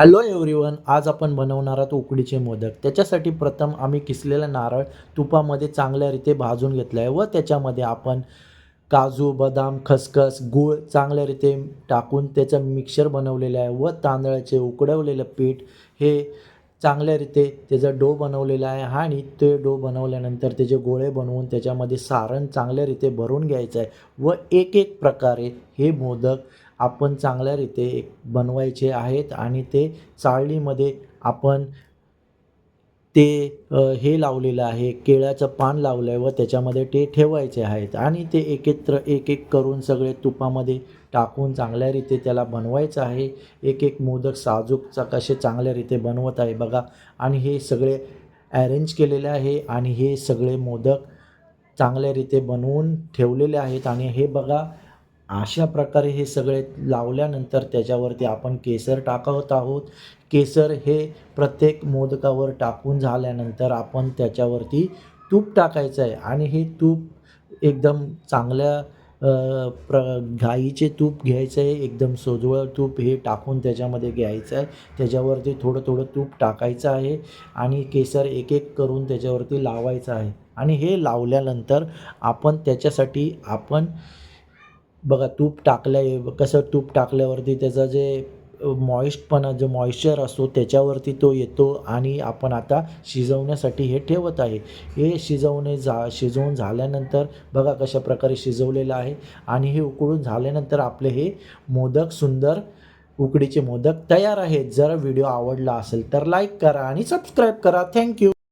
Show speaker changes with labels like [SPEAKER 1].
[SPEAKER 1] Hello everyone आज आपण बनवणार आहोत उकडीचे मोदक. त्याच्यासाठी प्रथम आम्ही किसलेला नारळ तुपामध्ये चांगल्यारीते भाजून घेतला आहे व त्याच्यामध्ये आपण काजू बदाम खसखस गूळ चांगल्यारीते टाकून त्याचं मिक्सर बनवलेलं आहे व तांदळाचे उकडवलेलं पीठ हे चांगल्यारीते त्याचा डो बनवलेला आहे आणि ते डो बनवल्यानंतर त्याचे गोळे बनवून त्याच्यामध्ये सारण चांगल्यारीते भरून घ्यायचं आहे व एक एक प्रकारे हे मोदक आपण चांगल्यारीते बनवायचे आहेत आणि ते चाळणीमध्ये आपण ते हे लावलेलं आहे केळ्याचं पान लावलं आहे व त्याच्यामध्ये ते ठेवायचे आहेत आणि ते एकत्र एक एक करून सगळे तुपामध्ये टाकून चांगल्या रीते त्याला बनवायचं आहे. एक एक मोदक साजूकचा कसे चांगल्या रीते बनवत आहे बघा. आणि हे सगळे ॲरेंज केलेले आहे आणि हे सगळे मोदक चांगल्या रीते बनवून ठेवलेले आहेत. आणि हे बघा अशा प्रकारे हे सगळे लावल्यानंतर त्याच्यावरती आपण केसर टाकत आहोत. केसर हे प्रत्येक मोदकावर टाकून झाल्यानंतर आपण त्याच्यावरती तूप टाकायचं आहे. आणि हे तूप एकदम चांगल्या प्र गाईचे तूप घ्यायचं आहे. एकदम सोजवळ तूप हे टाकून त्याच्यामध्ये घ्यायचं आहे. त्याच्यावरती थोडं थोडं तूप टाकायचं आहे. आणि केसर एक एक करून त्याच्यावरती लावायचं आहे. आणि हे लावल्यानंतर आपण त्याच्यासाठी आपण बघा तूप टाकलं कसं तूप टाकल्यावरती त्याचा जे मॉइस्टपणा जो मॉइश्चर असतो त्याच्यावरती तो येतो आणि आपण आता शिजवण्यासाठी हे ठेवत आहे. हे शिजवणे जा शिजवून झाल्यानंतर बघा कशा प्रकारे शिजवलेलं आहे आणि हे उकळून झाल्यानंतर आपले हे मोदक सुंदर उकडीचे मोदक तयार आहेत. जर व्हिडिओ आवडला असेल तर लाईक करा आणि सबस्क्राईब करा. थँक्यू